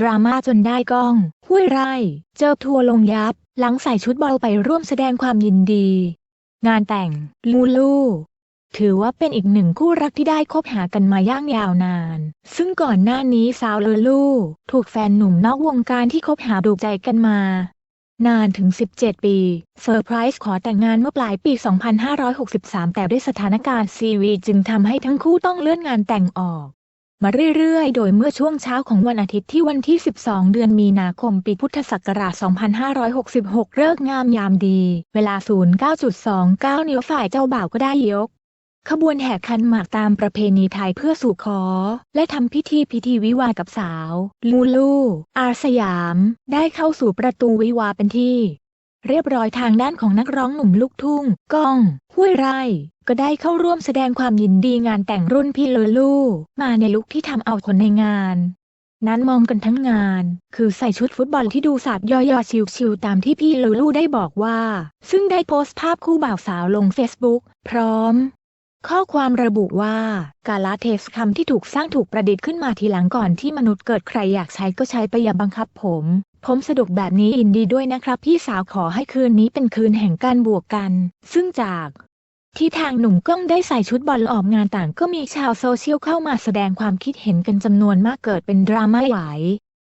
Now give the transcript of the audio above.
ดราม่าจนได้กล้อง ห้วยไร่ เจอทัวร์ลงยับ หลังใส่ชุดบอลไปร่วมแสดงความยินดี งานแต่ง ลูลูถือว่าเป็นอีกหนึ่งคู่รักที่ได้คบหากันมาย่างยาวนาน ซึ่งก่อนหน้านี้สาวลูลูถูกแฟนหนุ่มนอกวงการที่คบหาดูใจกันมา นานถึง 17 ปีเซอร์ไพรส์ขอแต่งงานเมื่อปลายปี 2563 แต่ด้วยสถานการณ์ซีวีจึงทำให้ทั้งคู่ต้องเลื่อนงานแต่งออก มาเรื่อยๆ โดยเมื่อช่วงเช้าของวันอาทิตย์ที่วันที่ 12 เดือนมีนาคมปีพุทธศักราช 2566 เลิกงามยามดี เวลา 09.29 นิ้วฝ่ายเจ้าบ่าวก็ได้ยก ขบวนแห่ขันหมากตามประเพณีไทยเพื่อสู่ขอ และทำพิธีพิธีวิวากับสาว ลูลู อาสยาม ได้เข้าสู่ประตูวิวาเป็นที่ เรียบร้อยทางด้านของนักร้องหนุ่มลูกทุ่ง ก้อง ห้วยไร่ ก็ได้เข้าร่วมแสดงความยินดีงานแต่งรุ่นพี่ลูลูมาในลุคที่ทำเอาคนในงาน นั้นมองกันทั้งงาน คือใส่ชุดฟุตบอลที่ดูสาดยอยๆชิวๆตามที่พี่ลูลูได้บอกว่า ซึ่งได้โพสต์ภาพคู่บ่าวสาวลงเฟซบุ๊กพร้อมข้อความระบุว่า กาลาเทสคำที่ถูกสร้างถูกประดิษฐ์ขึ้นมาทีหลังก่อนที่มนุษย์เกิดใครอยากใช้ก็ใช้ไปอย่าบังคับผม ผมสะดวกแบบนี้ยินดีด้วยนะครับ พี่สาวขอให้คืนนี้เป็นคืนแห่งการบวกกัน ซึ่งจาก ที่ทางหนุ่มกล้องได้ใส่ชุดบอลออกงานต่างก็มีชาวโซเชียลเข้ามาแสดงความคิดเห็นกันจำนวนมากเกิดเป็นดราม่าไหว